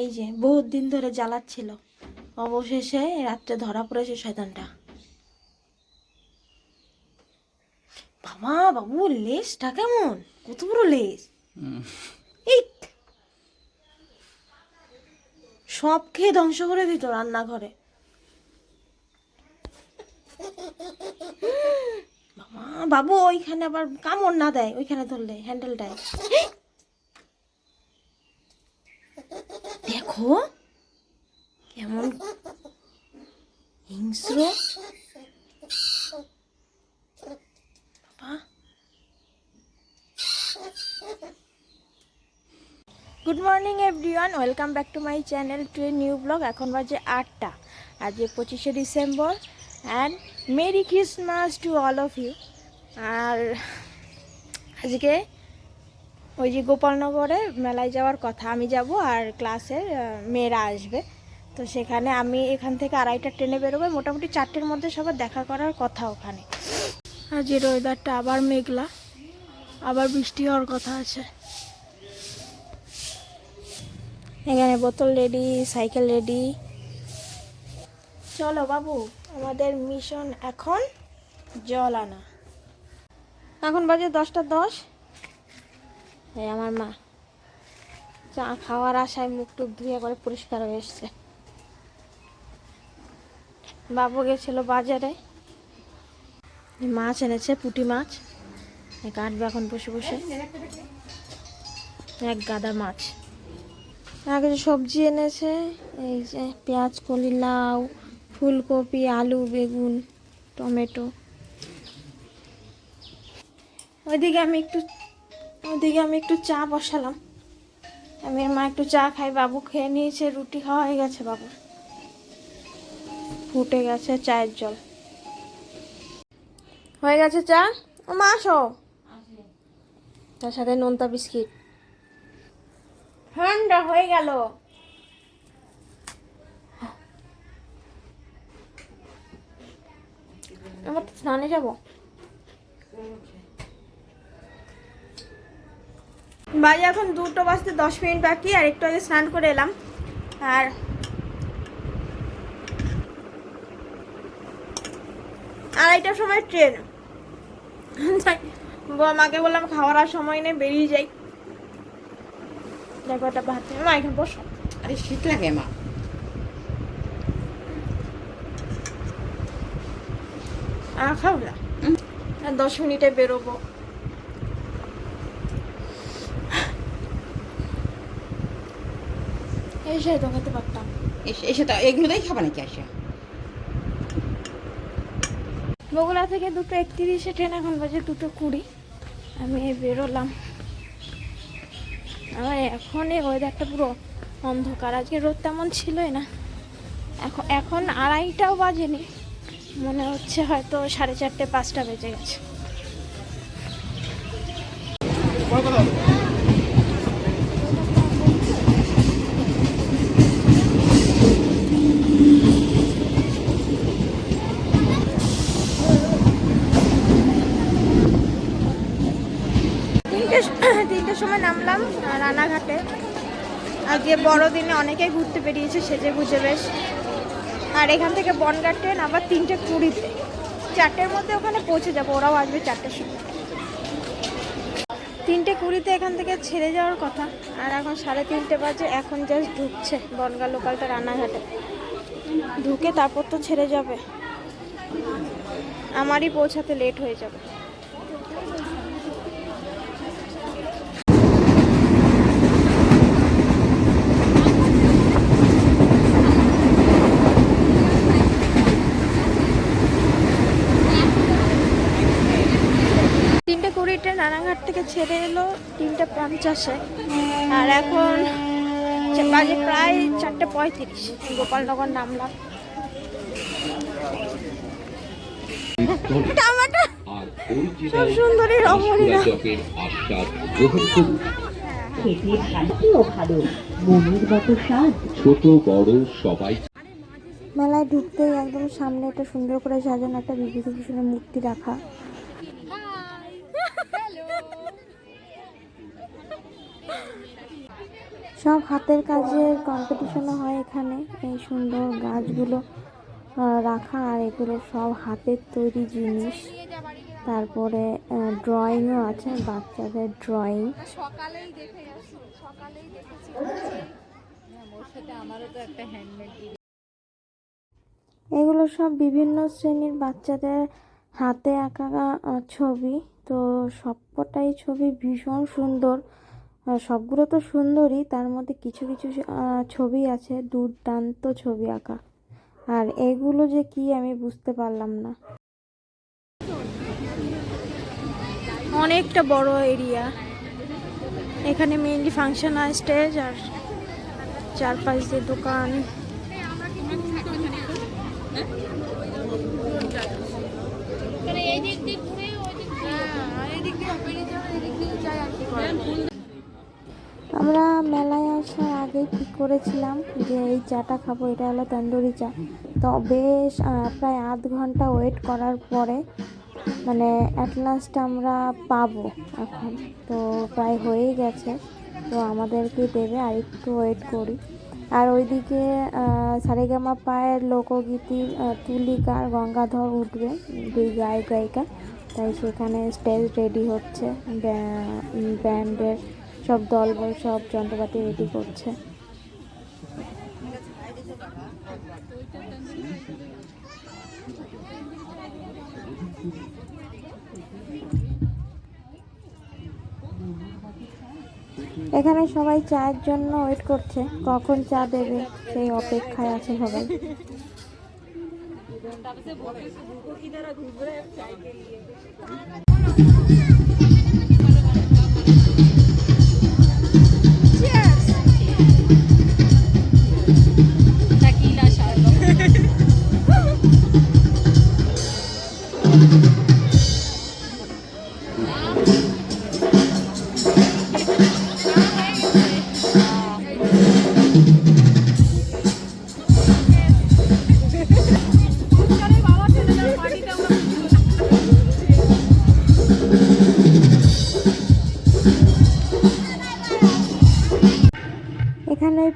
এই যে, বহুত দিন ধরে জ্বালাচ্ছিল। অবশেষে রাত্রে ধরা পড়েছে শয়তানটা। বাবা, বাবু, লেজটা কেমন? কত বড় লেজ। এই সব খেয়ে ধ্বংস করে দিত রান্নাঘরে। বাবা, বাবু, ওইখানে আবার কামড় না দেয়, ওইখানে ধরলে, হ্যান্ডেলটায়। দেখো। কেমন হিংস্র। Good morning everyone welcome back to my channel to a new blog এখন বাজে আটটা। আজকে পঁচিশে December. And merry Christmas to all of you আর আজকে ওই যে গোপালনগরে মেলায় যাওয়ার কথা, আমি যাব আর ক্লাসের মেয়েরা আসবে। তো সেখানে আমি এখান থেকে আড়াইটা ট্রেনে বেরোবো, মোটামুটি চারটের মধ্যে সবার দেখা করার কথা ওখানে। আর যে ওয়েদারটা আবার মেঘলা, আবার বৃষ্টি হওয়ার কথা আছে। এখানে বোতল রেডি সাইকেল রেডি চলো বাবু, আমাদের মিশন এখন জল আনা। এখন বাজে দশটা দশ। এই আমার মা। চা খাওয়ার আশায় মুখ টুক ধুয়ে করে পরিষ্কার হয়ে এসছে। বাবু গেছিল বাজারে। মাছ এনেছে, পুঁটি মাছ। কাটবে এখন বসে বসে। এক গাদা মাছ। কিছু সবজি এনেছে, এই যে পেঁয়াজ, কলি, লাউ, ফুলকপি, আলু, বেগুন, টমেটো। ওইদিকে আমি একটু ওইদিকে আমি একটু চা বসালাম। আমি মা একটু চা খাই, বাবু খেয়ে নিয়েছে, রুটি খাওয়া হয়ে গেছে বাবু ফুটে গেছে চায়ের জল। হয়ে গেছে চা? ও, মা আসো। তার সাথে নোনতা বিস্কিট। ঠান্ডা হয়ে গেল। আমার তো স্নানে যাব। বাজে এখন দুটো বাজতে দশ মিনিট বাকি আর একটু আগে স্নান করে এলাম। আর আড়াইটার সময় ট্রেন। মাকে বললাম খাওয়ার আর সময় নেই বেরিয়ে যাই। দেখো একটা ভাত মা এখানে বসো। আরে শীত লাগে মা। আর খাও না। দশ মিনিটে বেরোবো। এসে তো খেতে পারতাম। এসে এসে তো এগুলোই খাবা নাকি আসা? বগুড়া থেকে দুটো একত্রিশে ট্রেন এখন বাজে দুটো কুড়ি। আমি বেরোলাম। আমার এখন এই ওয়েদারটা পুরো অন্ধকার। আজকে রোদ তেমন ছিলই না। এখন এখন আড়াইটাও বাজেনি। মনে হচ্ছে হয়তো সাড়ে চারটে পাঁচটা বেজে গেছে। তিনটের সময় নামলাম রানাঘাটে। আজকে বড়দিনে অনেকেই ঘুরতে বেরিয়েছে, সেজে গুজে বেশ। আর এখান থেকে বনগাঁ ট্রেন আবার তিনটে কুড়িতে। চারটের মধ্যে ওখানে পৌঁছে যাব, ওরাও আসবে চারটের সময়। তিনটে কুড়িতে এখান থেকে ছেড়ে যাওয়ার কথা। আর এখন সাড়ে তিনটে বাজে, এখন জাস্ট ঢুকছে বনগাঁ লোকালটা রানাঘাটে। ঢুকে তারপর তো ছেড়ে যাবে। আমারই পৌঁছাতে লেট হয়ে যাবে তিনটে কুড়িতে রানাঘাট থেকে ছেড়ে এলো তিনটে পঞ্চাশে। আর এখন বাজে প্রায় চারটে পঁয়ত্রিশ। গোপালনগর নামলাম। মেলায় ঢুকতেই একদম সামনে একটা সুন্দর করে সাজানো একটা বিভূতিভূষণের মূর্তি রাখা। সব হাতের কাজের কম্পিটিশনও হয় এখানে। এই সুন্দর গাছগুলো রাখা আর এগুলো সব হাতের তৈরি জিনিস। তারপরে ড্রয়িংও আছে বাচ্চাদের ড্রয়িং সকালেই দেখে সকালেই দেখেছি আমারও তো একটা হ্যান্ডমেড এগুলো সব বিভিন্ন শ্রেণির বাচ্চাদের হাতে আঁকা ছবি। তো সবকটাই ছবি ভীষণ সুন্দর। সবগুলো তো সুন্দরই। তার মধ্যে কিছু কিছু ছবি আছে, দুর্দান্ত ছবি আঁকা। আর এগুলো যে কি আমি বুঝতে পারলাম না। অনেকটা বড় এরিয়া। এখানে মেইনলি ফাংশন আর স্টেজ আর চারপাশ দিয়ে দোকান এই দিক দিয়ে ঘুরে ওই দিক দিয়ে এই দিক দিয়ে বেরিয়ে যাবে এই দিক দিয়ে যাই আর কি করে আমরা মেলায় আসার আগে ঠিক করেছিলাম যে এই চাটা খাব এটা হলো তন্দুরি চা। তো বেশ প্রায় আধ ঘণ্টা ওয়েট করার পরে মানে অ্যাট লাস্ট আমরা পাবো এখন। তো প্রায় হয়েই গেছে তো আমাদেরকে দেবে আর একটু ওয়েট করি। আর ওইদিকে সারেগামা পায়ের লোকগীতি আহ, তুলিকা গঙ্গাধর উঠবে দুই গায়ক। গায়িকা তাই সেখানে স্টেজ রেডি হচ্ছে ব্যা- ব্যান্ডের সব দলবল সব যন্ত্রপাতি রেডি করছে। এখানে সবাই চায়ের জন্য ওয়েট করছে। কখন চা দেবে? সেই অপেক্ষায় আছে সবাই। টাকিলা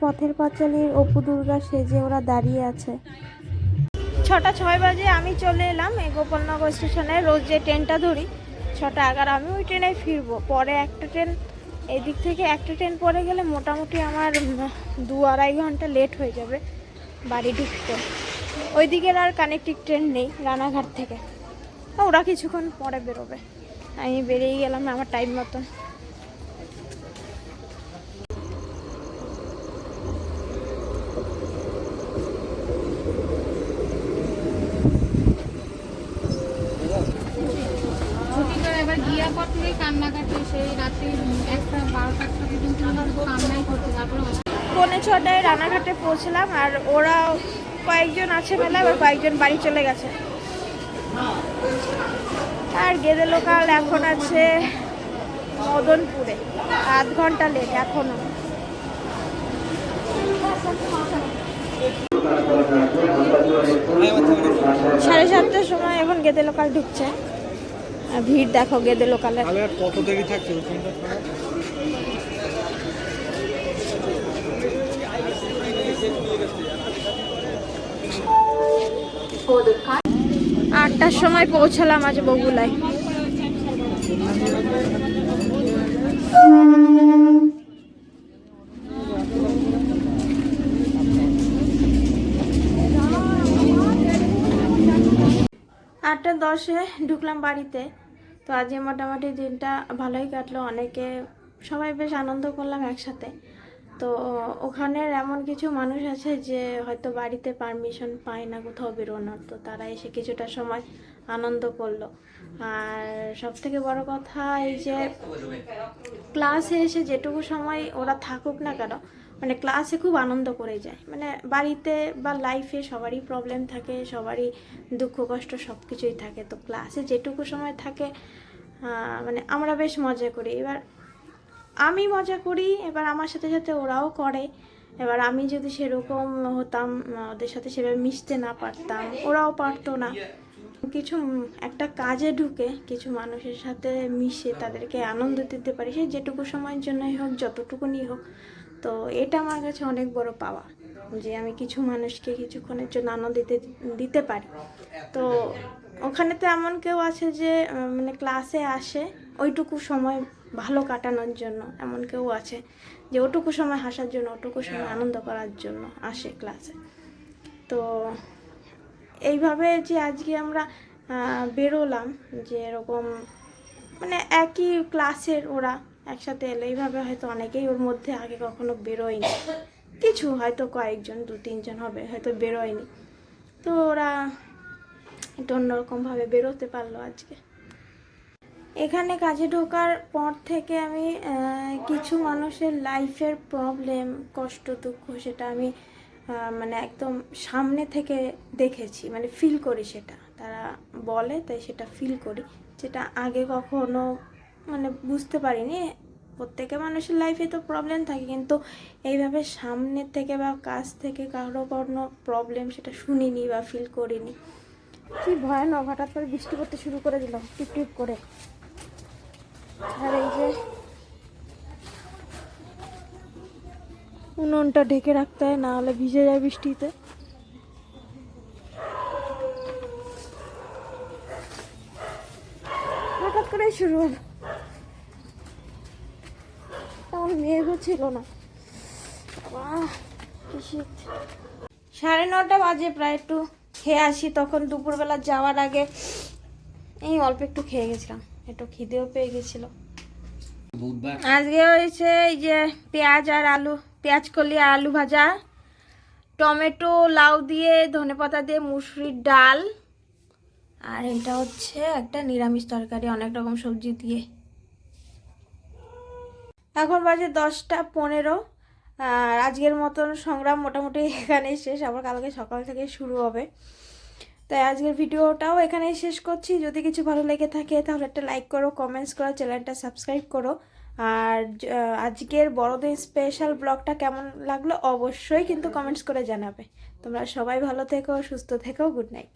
পথের পাঁচালীর অপু দুর্গা সেজে ওরা দাঁড়িয়ে আছে। ছটা ছয় বাজে আমি চলে এলাম এই গোপালনগর স্টেশনে। রোজ যে ট্রেনটা ধরি, ছটা এগারো আমি ওই ট্রেনে ফিরবো। পরে একটা ট্রেন, এদিক থেকে একটা ট্রেন পরে গেলে মোটামুটি আমার দু আড়াই ঘণ্টা লেট হয়ে যাবে বাড়ি ঢুকতে। ওই দিকের আর কানেক্টিং ট্রেন নেই রানাঘাট থেকে। ওরা কিছুক্ষণ পরে বেরোবে। আমি বেরিয়ে গেলাম আমার টাইম মতন। ছুটি করে এবার গিয়ার পর থেকে কান্নাকাটি সেই একটা পৌনে ছটায় রানাঘাটে পৌঁছলাম আর ওরা কয়েকজন আছে মেলা এবার কয়েকজন বাড়ি চলে গেছে। আর গেদে লোকাল এখন আছে মদনপুরে। আধ ঘণ্টা লেট এখনও। সাড়ে সাতটার সময় এখন গেদে লোকাল ঢুকছে। আর ভিড় দেখো গেদে লোকালে কত দেরি থাকছে আটটার সময় পৌঁছালাম আজ বগুলায়। আটটা দশে ঢুকলাম বাড়িতে। তো আজকে মোটামুটি দিনটা ভালোই কাটলো, অনেকে সবাই বেশ আনন্দ করলাম একসাথে। তো ওখানের এমন কিছু মানুষ আছে যে হয়তো বাড়িতে পারমিশন পায় না, কোথাও বেরোনোর, তো তারা এসে কিছুটা সময় আনন্দ করল। আর সব থেকে বড় কথা এই যে ক্লাসে এসে যেটুকু সময় ওরা থাকুক না কেন মানে ক্লাসে খুব আনন্দ করে যায়। মানে বাড়িতে বা লাইফে সবারই প্রবলেম থাকে, সবারই দুঃখ, কষ্ট সব কিছুই থাকে। তো ক্লাসে যেটুকু সময় থাকে মানে আমরা বেশ মজা করি। এবার আমি মজা করি, এবার আমার সাথে সাথে ওরাও করে। এবার আমি যদি সেরকম হতাম ওদের সাথে সেভাবে মিশতে না পারতাম, ওরাও পারতো না। কিছু একটা কাজে ঢুকে কিছু মানুষের সাথে মিশে তাদেরকে আনন্দ দিতে পারি। সে যেটুকু সময়ের জন্যই হোক, যতটুকুনি হোক। তো এটা আমার কাছে অনেক বড় পাওয়া যে আমি কিছু মানুষকে কিছুক্ষণের জন্য আনন্দ দিতে দিতে পারি। তো ওখানে তো এমন কেউ আছে যে মানে ক্লাসে আসে, ওইটুকু সময় ভালো কাটানোর জন্য এমন কেউ আছে যে ওটুকু সময় হাসার জন্য, ওটুকু সময় আনন্দ করার জন্য আসে ক্লাসে তো এইভাবে যে আজকে আমরা বেরোলাম যে এরকম মানে একই ক্লাসের ওরা একসাথে এলো এইভাবে হয়তো অনেকেই ওর মধ্যে আগে কখনো বেরোয়নি। কিছু হয়তো কয়েকজন, দু, তিনজন হবে, হয়তো বেরোয়নি। তো ওরা একটু অন্যরকমভাবে বেরোতে পারল আজকে। এখানে কাজে ঢোকার পর থেকে আমি কিছু মানুষের লাইফের প্রবলেম কষ্ট দুঃখ সেটা আমি মানে একদম সামনে থেকে দেখেছি মানে ফিল করি সেটা। তারা বলে, তাই সেটা ফিল করি। যেটা আগে কখনো মানে বুঝতে পারিনি। প্রত্যেকে মানুষের লাইফে তো প্রবলেম থাকে, কিন্তু এইভাবে সামনে থেকে বা কাছ থেকে কারও কোনো প্রবলেম সেটা শুনিনি বা ফিল করিনি। কি ভয়ানক, হঠাৎ করে বৃষ্টি পড়তে শুরু করে দিল, টিপ টিপ করে। আর এই যে উনুনটা ঢেকে রাখতে হয়, না হলে ভিজে যায় বৃষ্টিতে। হঠাৎ করেই শুরু হলো তেমন মেঘও ছিল না। সাড়ে নটা বাজে প্রায় একটু খেয়ে আসি তখন দুপুরবেলা যাওয়ার আগে এই অল্প একটু খেয়ে গেছিলাম একটু খিদেও পেয়ে গেছিল। আজকে হয়েছে এই যে পেঁয়াজ আর আলু পেঁয়াজ কলি আর আলু ভাজা টমেটো লাউ দিয়ে ধনেপাতা দিয়ে মুসুরির ডাল আর এটা হচ্ছে একটা নিরামিষ তরকারি অনেক রকম সবজি দিয়ে। এখন বাজে দশটা পনেরো। আর আজকের মতন সংগ্রাম মোটামুটি এখানেই শেষ। আবার কালকে সকাল থেকে শুরু হবে। তাই আজকের ভিডিওটাও এখানেই শেষ করছি। যদি কিছু ভালো লেগে থাকে তাহলে একটা লাইক করো কমেন্টস করো চ্যানেলটা সাবস্ক্রাইব করো। আর আজকের বড়দিন স্পেশাল ব্লগটা কেমন লাগল অবশ্যই কিন্তু কমেন্টস করে জানাবে। তোমরা সবাই ভালো থেকো সুস্থ থেকো গুড নাইট